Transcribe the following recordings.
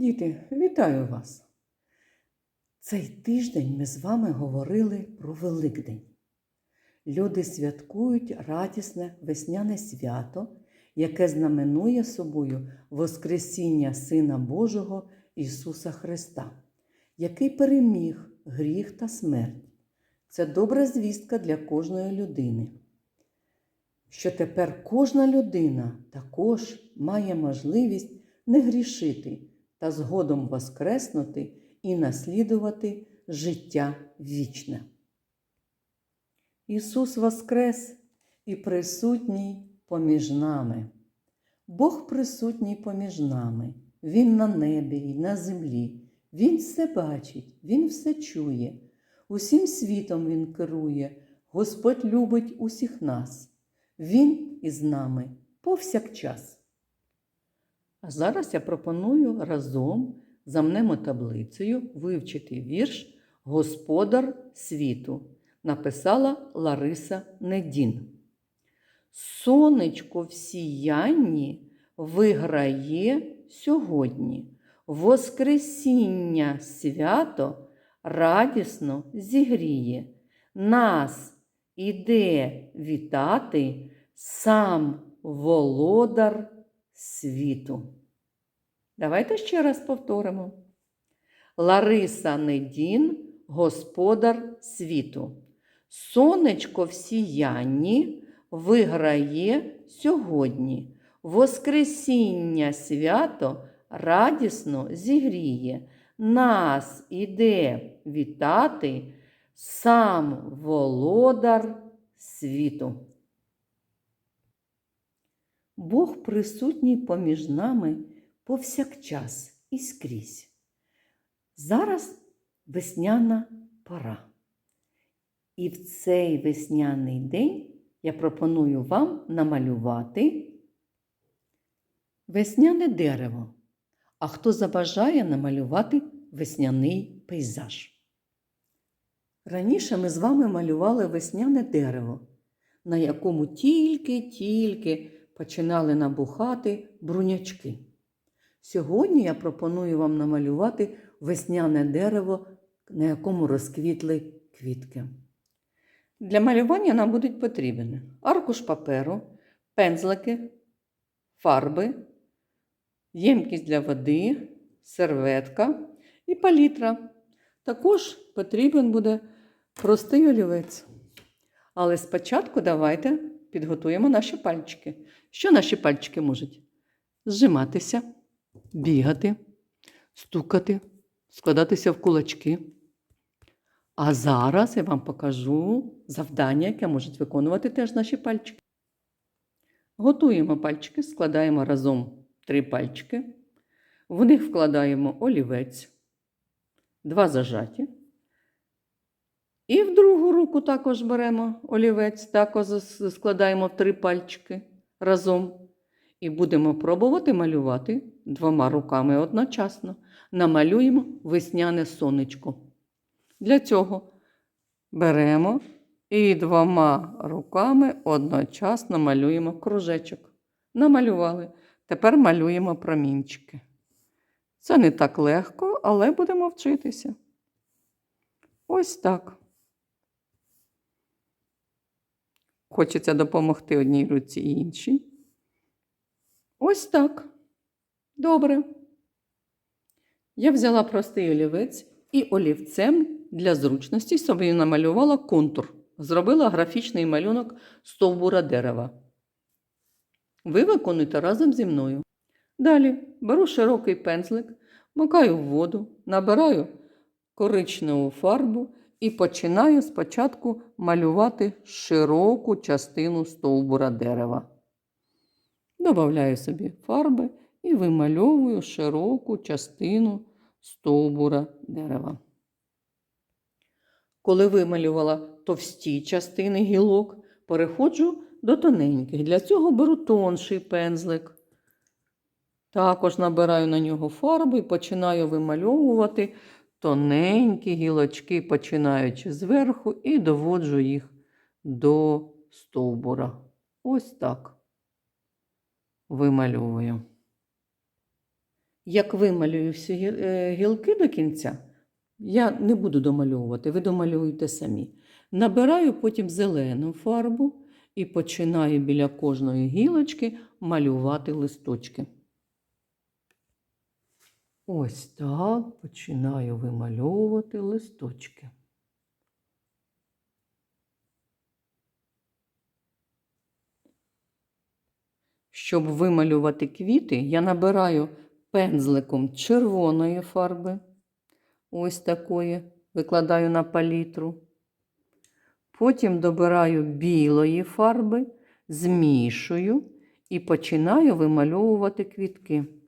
Діти, вітаю вас! Цей тиждень ми з вами говорили про Великдень. Люди святкують радісне весняне свято, яке знаменує собою Воскресіння Сина Божого Ісуса Христа, який переміг гріх та смерть. Це добра звістка для кожної людини. Що тепер кожна людина також має можливість не грішити та згодом воскреснути і наслідувати життя вічне. Ісус Воскрес і присутній поміж нами. Бог присутній поміж нами, Він на небі і на землі. Він все бачить, Він все чує, усім світом Він керує, Господь любить усіх нас. Він із нами повсякчас. А зараз я пропоную разом замнемо таблицею вивчити вірш Господар світу. Написала Лариса Недін. Сонечко в сіянні виграє сьогодні. Воскресіння свято радісно зігріє. Нас іде вітати сам володар світу. Давайте ще раз повторимо. Лариса Недін, господар світу. Сонечко в сіянні виграє сьогодні. Воскресіння свято радісно зігріє. Нас іде вітати сам володар світу. Бог присутній поміж нами повсякчас і скрізь. Зараз весняна пора. І в цей весняний день я пропоную вам намалювати весняне дерево. А хто забажає намалювати весняний пейзаж? Раніше ми з вами малювали весняне дерево, на якому тільки-тільки починали набухати брунячки. Сьогодні я пропоную вам намалювати весняне дерево, на якому розквітли квітки. Для малювання нам будуть потрібні аркуш паперу, пензлики, фарби, ємкість для води, серветка і палітра. Також потрібен буде простий олівець. Але спочатку давайте підготуємо наші пальчики. Що наші пальчики можуть? Зжиматися, бігати, стукати, складатися в кулачки. А зараз я вам покажу завдання, яке можуть виконувати теж наші пальчики. Готуємо пальчики, складаємо разом три пальчики. В них вкладаємо олівець, два зажаті. І в другу руку також беремо олівець, також складаємо в три пальчики разом. І будемо пробувати малювати двома руками одночасно. Намалюємо весняне сонечко. Для цього беремо і двома руками одночасно малюємо кружечок. Намалювали. Тепер малюємо промінчики. Це не так легко, але будемо вчитися. Ось так. Хочеться допомогти одній руці і іншій. Ось так. Добре. Я взяла простий олівець і олівцем для зручності собі намалювала контур. Зробила графічний малюнок стовбура дерева. Ви виконуєте разом зі мною. Далі беру широкий пензлик, макаю в воду, набираю коричневу фарбу і починаю спочатку малювати широку частину стовбура дерева. Добавляю собі фарби і вимальовую широку частину стовбура дерева. Коли вималювала товсті частини гілок, переходжу до тоненьких. Для цього беру тонший пензлик. Також набираю на нього фарбу і починаю вимальовувати тоненькі гілочки, починаючи зверху, і доводжу їх до стовбура. Ось так вимальовую. Як вималюю всі е, гілки до кінця, я не буду домальовувати, ви домалюєте самі. Набираю потім зелену фарбу і починаю біля кожної гілочки малювати листочки. Ось так починаю вимальовувати листочки. Щоб вималювати квіти, я набираю пензликом червоної фарби, ось такої, викладаю на палітру. Потім добираю білої фарби, змішую і починаю вимальовувати квітки.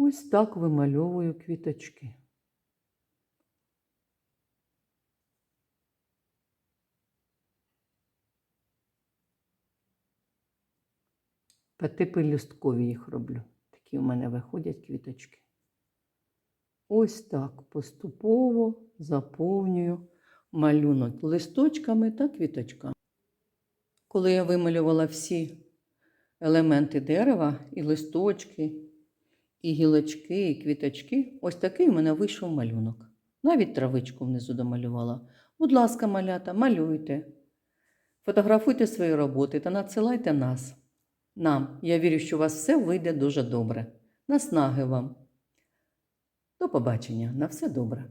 Ось так вимальовую квіточки. П'ятипелюсткові їх роблю. Такі в мене виходять квіточки. Ось так поступово заповнюю малюнок листочками та квіточками. Коли я вималювала всі елементи дерева, і листочки, і гілочки, і квіточки, ось такий у мене вийшов малюнок. Навіть травичку внизу домалювала. Будь ласка, малята, малюйте. Фотографуйте свої роботи та надсилайте нас. Нам. Я вірю, що у вас все вийде дуже добре. Наснаги вам. До побачення. На все добре.